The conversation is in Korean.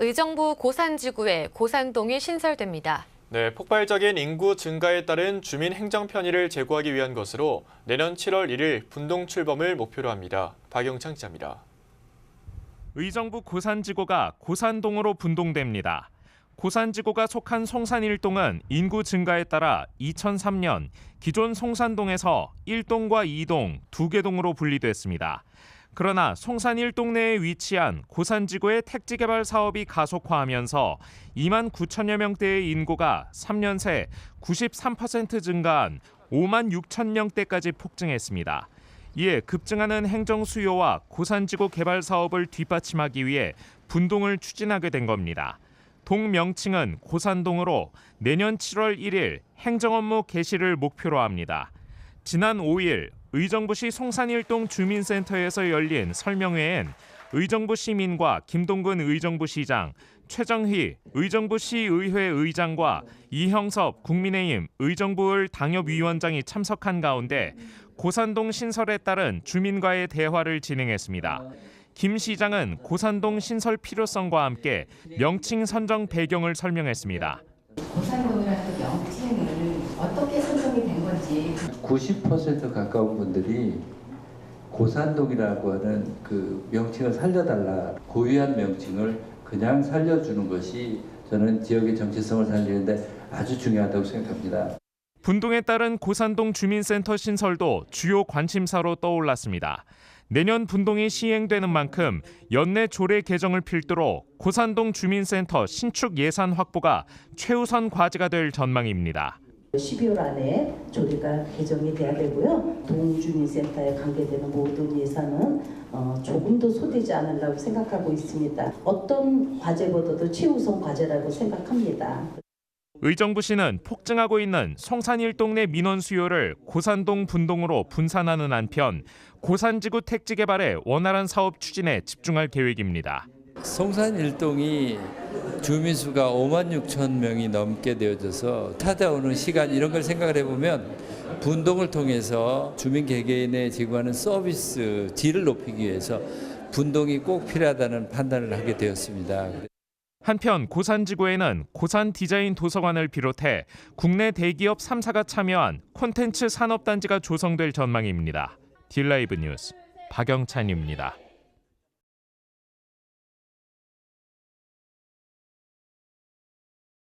의정부 고산지구에 고산동이 신설됩니다. 네, 폭발적인 인구 증가에 따른 주민 행정 편의를 제고하기 위한 것으로 내년 7월 1일 분동 출범을 목표로 합니다. 박영창 기자입니다. 의정부 고산지구가 고산동으로 분동됩니다. 고산지구가 속한 송산일동은 인구 증가에 따라 2003년 기존 송산동에서 1동과 2동 두개 동으로 분리됐습니다. 그러나 송산 1동 내에 위치한 고산지구의 택지 개발 사업이 가속화하면서 2만 9천여 명대의 인구가 3년 새 93% 증가한 5만 6천 명대까지 폭증했습니다. 이에 급증하는 행정 수요와 고산지구 개발 사업을 뒷받침하기 위해 분동을 추진하게 된 겁니다. 동 명칭은 고산동으로 내년 7월 1일 행정 업무 개시를 목표로 합니다. 지난 5일 의정부시 송산일동 주민센터에서 열린 설명회엔 의정부 시민과 김동근 의정부시장, 최정희 의정부시의회 의장과 이형섭 국민의힘 의정부을 당협위원장이 참석한 가운데 고산동 신설에 따른 주민과의 대화를 진행했습니다. 김 시장은 고산동 신설 필요성과 함께 명칭 선정 배경을 설명했습니다. 고산동이라는 그 명칭을 어떻게 선정이 된 건지 90% 가까운 분들이 고산동이라고 하는 그 명칭을 살려달라 고유한 명칭을 그냥 살려주는 것이 저는 지역의 정체성을 살리는데 아주 중요하다고 생각합니다. 분동에 따른 고산동 주민센터 신설도 주요 관심사로 떠올랐습니다. 내년 분동이 시행되는 만큼 연내 조례 개정을 필두로 고산동 주민센터 신축 예산 확보가 최우선 과제가 될 전망입니다. 12월 안에 조례가 개정이 돼야 되고요. 동주민센터에 관계되는 모든 예산은 어, 조금 더 소되지 않으려고 생각하고 있습니다. 어떤 과제보다도 최우선 과제라고 생각합니다. 의정부시는 폭증하고 있는 송산일동 내 민원 수요를 고산동 분동으로 분산하는 한편 고산지구 택지 개발에 원활한 사업 추진에 집중할 계획입니다. 송산 일동이 주민 수가 5만 6천 명이 넘게 되어져서 찾아오는 시간 이런 걸 생각을 해보면 분동을 통해서 주민 개개인의 제공하는 서비스 질을 높이기 위해서 분동이 꼭 필요하다는 판단을 하게 되었습니다. 한편 고산지구에는 고산 디자인 도서관을 비롯해 국내 대기업 3사가 참여한 콘텐츠 산업단지가 조성될 전망입니다. 딜라이브 뉴스 박영찬입니다.